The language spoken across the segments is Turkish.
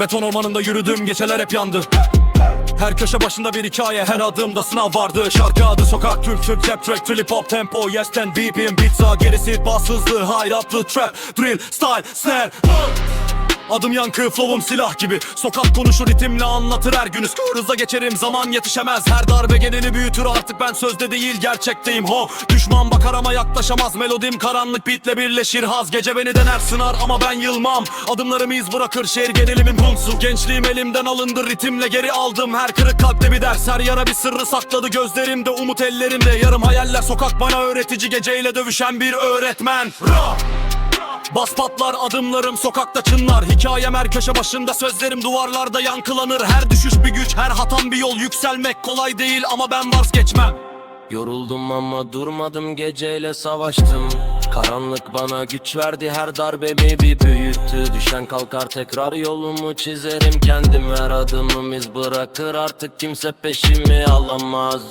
Beton ormanında yürüdüm geceler hep yandı. Her köşe başında bir hikaye her adımda sınav vardı. Şarkı adı sokak Türk Türk rap track Trip hop tempo yes ten beep'im. Pizza gerisi bassızdı hayratlı trap Drill style snare. Adım yankı flow'um silah gibi. Sokak konuşur ritimle anlatır her gün Hızla geçerim zaman yetişemez. Her darbe geleni büyütür. Artık ben sözde değil gerçekteyim. Ho! Düşman bakar ama yaklaşamaz. Melodim karanlık beatle birleşir. Haz Gece beni dener sınar ama ben yılmam. Adımlarım iz bırakır şehir genelimin punsu Gençliğim elimden alındı ritimle geri aldım. Her kırık kalpte bir ders her yara bir sırrı sakladı. Gözlerimde umut ellerimde yarım hayaller. Sokak bana öğretici geceyle dövüşen bir öğretmen. Ra! Bas patlar adımlarım sokakta çınlar. Hikayem her köşe başında sözlerim duvarlarda yankılanır. Her düşüş bir güç her hatam bir yol. Yükselmek kolay değil ama ben vazgeçmem. Yoruldum ama durmadım geceyle savaştım. Karanlık bana güç verdi her darbemi bir büyüttü. Düşen kalkar tekrar yolumu çizerim kendim. Her adımım iz bırakır artık kimse peşimi alamaz.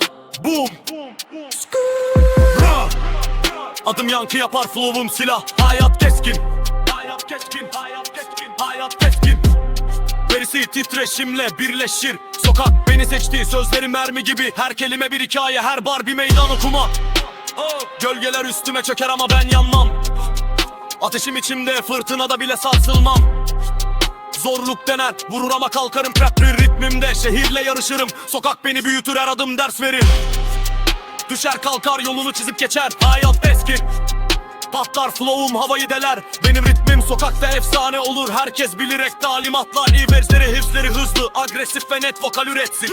Boom! Ra! Adım yankı yapar flow'um silah. Hayat keskin. Hayat keskin Hayat keskin Hayat keskin. Verisi titreşimle birleşir. Sokak beni seçti sözlerim mermi gibi. Her kelime bir hikaye her bar bir meydan okuma. Oh, Gölgeler üstüme çöker ama ben yanmam. Ateşim içimde fırtınada bile sarsılmam. Zorluk dener vurur ama kalkarım. Rap ritmimde şehirle yarışırım. Sokak beni büyütür her adım ders verir Düşer kalkar yolunu çizip geçer. Hayat eski. Patlar flow'um havayı deler. Benim ritmim sokakta efsane olur. Herkes bilir ek talimatlar İyi versleri hepsleri hızlı Agresif ve net vokal üretsin